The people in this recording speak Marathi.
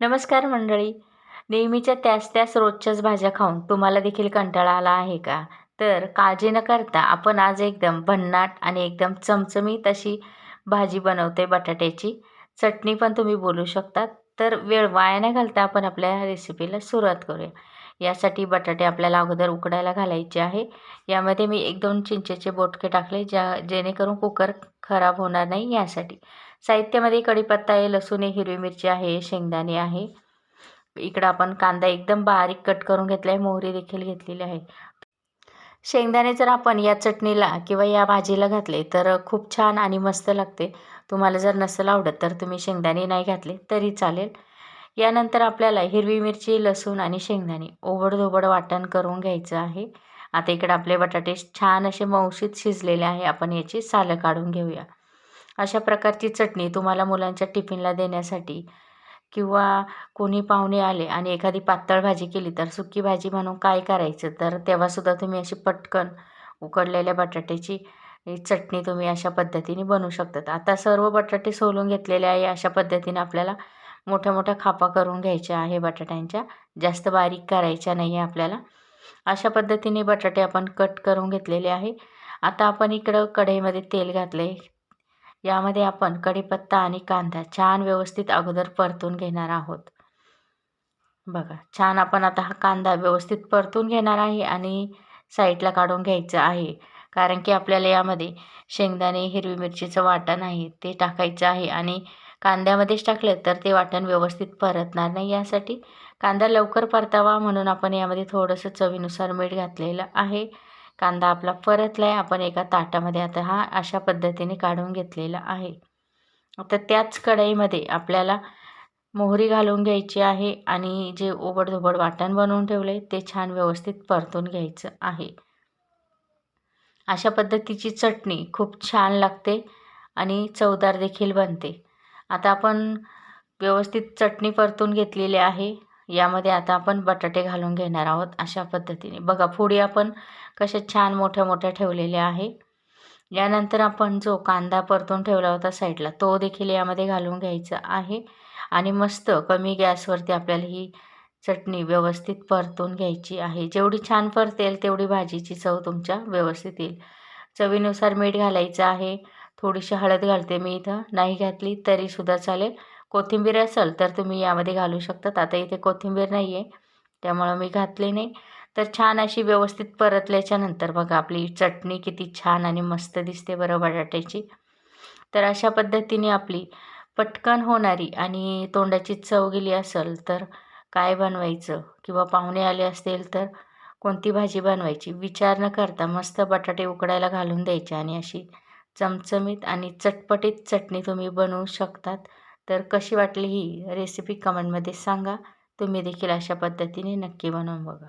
नमस्कार मंडळी. नेहमीच्या त्याच त्याच रोजच्याच भाज्या खाऊन तुम्हाला देखील कंटाळा आला आहे का? तर काळजी न करता आपण आज एकदम भन्नाट आणि एकदम चमचमीत अशी भाजी बनवते बटाट्याची. चटणी पण तुम्ही बोलू शकता तर वेळ वाया न घालता आपण आपल्या रेसिपीला सुरुवात करूया. यासाठी बटाटे आपल्याला अगोदर उकडायला घालायचे आहे. यामध्ये मी एक दोन चिंचेचे बोटके टाकले ज्या जेणेकरून कुकर खराब होणार नाही यासाठी. साहित्यामध्ये कढीपत्ता आहे लसूण आहे हिरवी मिरची आहे शेंगदाणे आहे. इकडं आपण कांदा एकदम बारीक कट करून घेतला आहे मोहरी देखील घेतलेली आहे. शेंगदाणे जर आपण या चटणीला किंवा या भाजीला घातले तर खूप छान आणि मस्त लागते. तुम्हाला जर नसेल आवडत तर तुम्ही शेंगदाणे नाही घातले तरी चालेल. यानंतर आपल्याला हिरवी मिरची लसूण आणि शेंगदाणे ओबडधोबड वाटण करून घ्यायचं आहे. आता इकडे आपले बटाटे छान असे मौशीत शिजलेले आहे. आपण याची सालं काढून घेऊया. अशा प्रकारची चटणी तुम्हाला मुलांच्या टिफिनला देण्यासाठी किंवा कोणी पाहुणे आले आणि एखादी पातळ भाजी केली तर सुकी भाजी म्हणून काय करायचं? तर तेव्हासुद्धा तुम्ही अशी पटकन उकडलेल्या बटाट्याची चटणी तुम्ही अशा पद्धतीने बनवू शकतात. आता सर्व बटाटे सोलून घेतलेले आहे. अशा पद्धतीने आपल्याला मोठ्या मोठ्या खापा करून घ्यायच्या आहे बटाट्यांच्या. जास्त बारीक करायच्या नाही आहे आपल्याला. अशा पद्धतीने बटाटे आपण कट करून घेतलेले आहे. आता आपण इकडं कढईमध्ये तेल घातले यामध्ये आपण कढीपत्ता आणि कांदा छान व्यवस्थित अगोदर परतून घेणार आहोत. बघा छान आपण आता हा कांदा व्यवस्थित परतून घेणार आहे आणि साईडला काढून घ्यायचं आहे. कारण की आपल्याला यामध्ये शेंगदाणे हिरवी मिरचीचं वाटण आहे ते टाकायचं आहे आणि कांद्यामध्येच टाकलं तर ते वाटण व्यवस्थित परतणार नाही यासाठी. कांदा लवकर परतावा म्हणून आपण यामध्ये थोडंसं चवीनुसार मीठ घातलेलं आहे. कांदा आपला परतला आहे आपण एका ताटामध्ये आता हा अशा पद्धतीने काढून घेतलेला आहे. आता त्याच कढईमध्ये आपल्याला मोहरी घालून घ्यायची आहे आणि जे ओबडधोबड वाटण बनवून ठेवले ते छान व्यवस्थित परतून घ्यायचं आहे. अशा पद्धतीची चटणी खूप छान लागते आणि चवदार देखील बनते. आता आपण व्यवस्थित चटणी परतून घेतलेली आहे. यामध्ये आता आपण बटाटे घालून घेणार आहोत अशा पद्धतीने. बघा पुढे आपण कशा छान मोठ्या मोठ्या ठेवलेल्या आहे. यानंतर आपण जो कांदा परतून ठेवला होता साईडला तो देखील यामध्ये घालून घ्यायचा आहे. आणि मस्त कमी गॅसवरती आपल्याला ही चटणी व्यवस्थित परतून घ्यायची आहे. जेवढी छान परतेल तेवढी भाजीची चव तुमच्या व्यवस्थित येईल. चवीनुसार मीठ घालायचं आहे. थोडीशी हळद घालते मी इथं. नाही घातली तरीसुद्धा चालेल. कोथिंबीर असेल तर तुम्ही यामध्ये घालू शकतात. आता इथे कोथिंबीर नाही आहे त्यामुळं मी घातले नाही. तर छान अशी व्यवस्थित परतल्याच्या नंतर बघा आपली चटणी किती छान आणि मस्त दिसते बरं बटाट्याची. तर अशा पद्धतीने आपली पटकन होणारी आणि तोंडाची चव गेली असेल तर काय बनवायचं किंवा पाहुणे आले असतील तर कोणती भाजी बनवायची विचार न करता मस्त बटाटे उकडायला घालून द्यायचे आणि अशी चमचमीत आणि चटपटीत चटणी तुम्ही बनवू शकतात. तर कशी वाटली ही रेसिपी कमेंटमध्ये सांगा. तुम्ही देखील अशा पद्धतीने नक्की बनवून बघा.